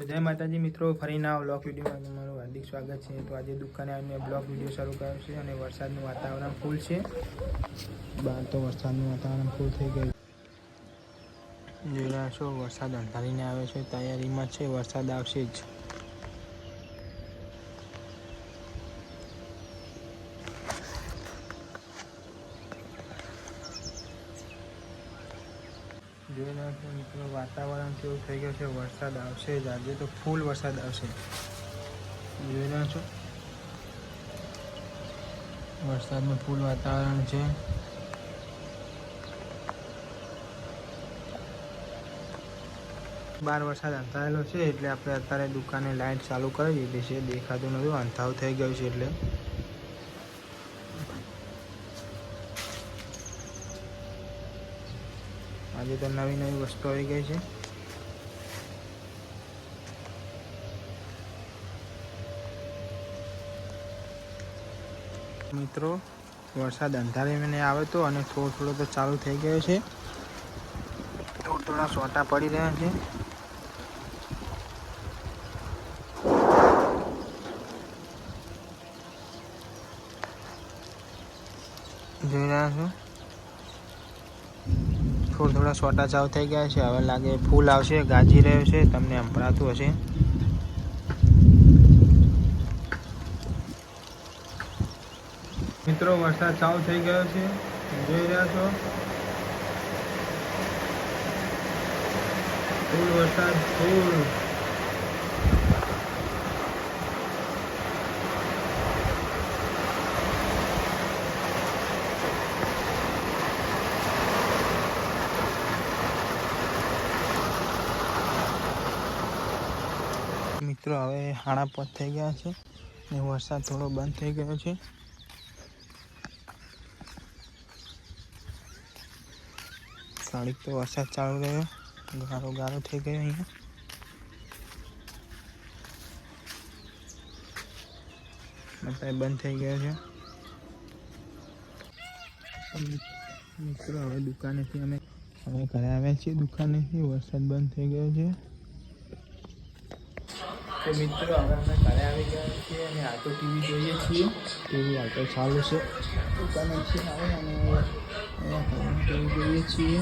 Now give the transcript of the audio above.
તો જય માતાજી મિત્રો, ફરીના બ્લોક વિડીયોમાં તમારું હાર્દિક સ્વાગત છે. તો આજે દુકાને આવીને બ્લોક વીડિયો શરૂ કર્યો છે અને વરસાદનું વાતાવરણ ફૂલ છે. બહાર તો વરસાદનું વાતાવરણ ફૂલ થઈ ગયું. જોઈ રહ્યા છો, વરસાદ અંધારીને આવે છે, તૈયારીમાં છે, વરસાદ આવશે જ. જોઈ છો મિત્રો. વાતાવરણ કેવું થઈ ગયું છે? વરસાદ આવશે જ આજે તો ફૂલ વરસાદ આવશે. જોઈ રહ્યા છો? વરસાદનું ફૂલ વાતાવરણ છે. બાર વરસાદ અંધારેલો છે એટલે આપણે અત્યારે દુકાને લાઇટ ચાલુ કરી દીધી છે. દેખાતું નથી, અંધારું થઈ ગયું છે એટલે. આજે તો નવી નવી વસ્તુ આવી ગઈ છે. મિત્રો, વરસાદ અંધારીને આવે તો અને થોડો થોડો તો ચાલુ થઈ ગયો છે. થોડા થોડા સોટા પડી રહ્યા છે. જોઈ રહ્યા છો? થોડા થોડા સોટા ચાલુ થઈ ગયા છે. હવે લાગે ફૂલ આવશે, ગાજી રહ્યો છે. તમને સંભળાતું હશે. મિત્રો, વરસાદ ચાલુ થઈ ગયો છે. જોઈ રહ્યા છો? ફૂલ વરસાદ, ફૂલ. મિત્રો, હવે હાડા થઈ ગયા છે ને વરસાદ થોડો બંધ થઈ ગયો છે. ઘડીક તો વરસાદ ચાલુ રહ્યો. ગારો ગારો થઈ ગયો અહીંયા. અત્યારે બંધ થઈ ગયો છે. મિત્રો, હવે દુકાનેથી અમે અમે ઘરે આવ્યા છીએ. દુકાનેથી વરસાદ બંધ થઈ ગયો છે. તો મિત્રો હવે અમે ઘરે આવી ગયા છીએ અને આ તો ટીવી જોઈએ છીએ. ટીવી હાલ તો ચાલુ છે. તમે આવે અને ટીવી જોઈએ છીએ.